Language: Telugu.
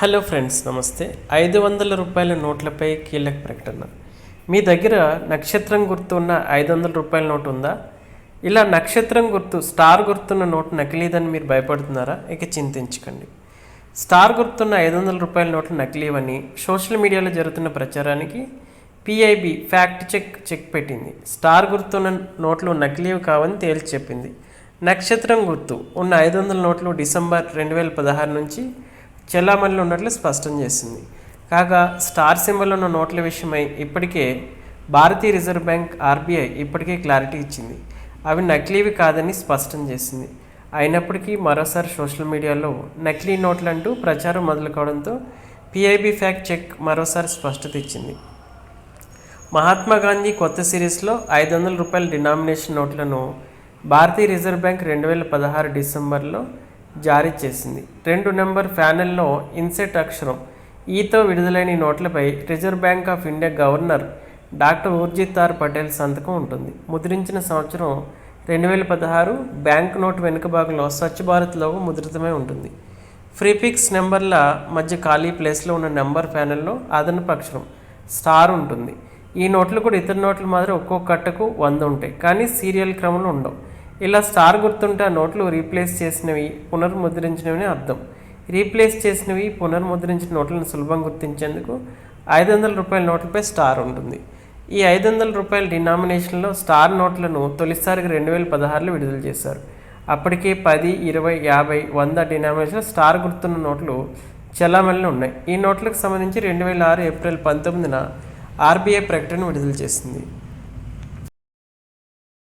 హలో ఫ్రెండ్స్ నమస్తే. ఐదు వందల రూపాయల నోట్లపై కీలక ప్రకటన. మీ దగ్గర నక్షత్రం గుర్తు ఉన్న ఐదు వందల రూపాయల నోటు ఉందా? ఇలా నక్షత్రం గుర్తు స్టార్ గుర్తున్న నోటు నకిలీదని మీరు భయపడుతున్నారా? ఇక చింతించకండి. స్టార్ గుర్తున్న ఐదు వందల రూపాయల నోట్లు నకిలీవని సోషల్ మీడియాలో జరుగుతున్న ప్రచారానికి పిఐబి ఫ్యాక్ట్ చెక్ చెక్ పెట్టింది. స్టార్ గుర్తున్న నోట్లు నకిలీవి కావని తేల్చి చెప్పింది. నక్షత్రం గుర్తు ఉన్న ఐదు వందల నోట్లు డిసెంబర్ రెండు వేల పదహారు నుంచి చెల్లామణిలో ఉన్నట్లు స్పష్టం చేసింది. కాగా స్టార్ సింబల్ ఉన్న నోట్ల విషయమై ఇప్పటికే భారతీయ రిజర్వ్ బ్యాంక్ ఆర్బీఐ ఇప్పటికే క్లారిటీ ఇచ్చింది. అవి నకిలీవి కాదని స్పష్టం చేసింది. అయినప్పటికీ మరోసారి సోషల్ మీడియాలో నకిలీ నోట్లు అంటూ ప్రచారం మొదలు కావడంతో పిఐబి ఫ్యాక్ట్ చెక్ మరోసారి స్పష్టత ఇచ్చింది. మహాత్మా గాంధీ కొత్త సిరీస్లో ఐదు వందల రూపాయల డినామినేషన్ నోట్లను భారతీయ రిజర్వ్ బ్యాంక్ రెండు వేల పదహారు డిసెంబర్లో జారీ చేసింది. రెండు నెంబర్ ప్యానెల్లో ఇన్సెట్ అక్షరం ఈతో విడుదలైన నోట్లపై reserve bank of India governor doctor Urjit R Patel సంతకం ఉంటుంది. ముద్రించిన సంవత్సరం రెండు వేల పదహారు బ్యాంక్ నోట్ వెనుక భాగంలో స్వచ్ఛ భారత్ లోగో ముద్రితమై ఉంటుంది. ఫ్రీఫిక్స్ నెంబర్ల మధ్య ఖాళీ ప్లేస్లో ఉన్న నెంబర్ ప్యానెల్లో అదనపు అక్షరం స్టార్ ఉంటుంది. ఈ నోట్లు కూడా ఇతర నోట్ల మాదిరి ఒక్కొక్క కట్టకు వంద ఉంటాయి. కానీ సీరియల్ క్రమంలో ఉండవు. ఇలా స్టార్ గుర్తుంటే ఆ నోట్లు రీప్లేస్ చేసినవి పునర్ముద్రించినవి అని అర్థం. రీప్లేస్ చేసినవి పునర్ముద్రించిన నోట్లను సులభంగా గుర్తించేందుకు ఐదు వందల రూపాయల నోట్లపై స్టార్ ఉంటుంది. ఈ ఐదు వందల రూపాయల డినామినేషన్లో స్టార్ నోట్లను తొలిసారిగా రెండు వేల పదహారులో విడుదల చేశారు. అప్పటికే పది ఇరవై యాభై వంద డినామినేషన్ స్టార్ గుర్తున్న నోట్లు చలామణిలో ఉన్నాయి. ఈ నోట్లకు సంబంధించి రెండు వేల ఆరు ఏప్రిల్ పంతొమ్మిదిన ఆర్బీఐ ప్రకటన విడుదల చేసింది.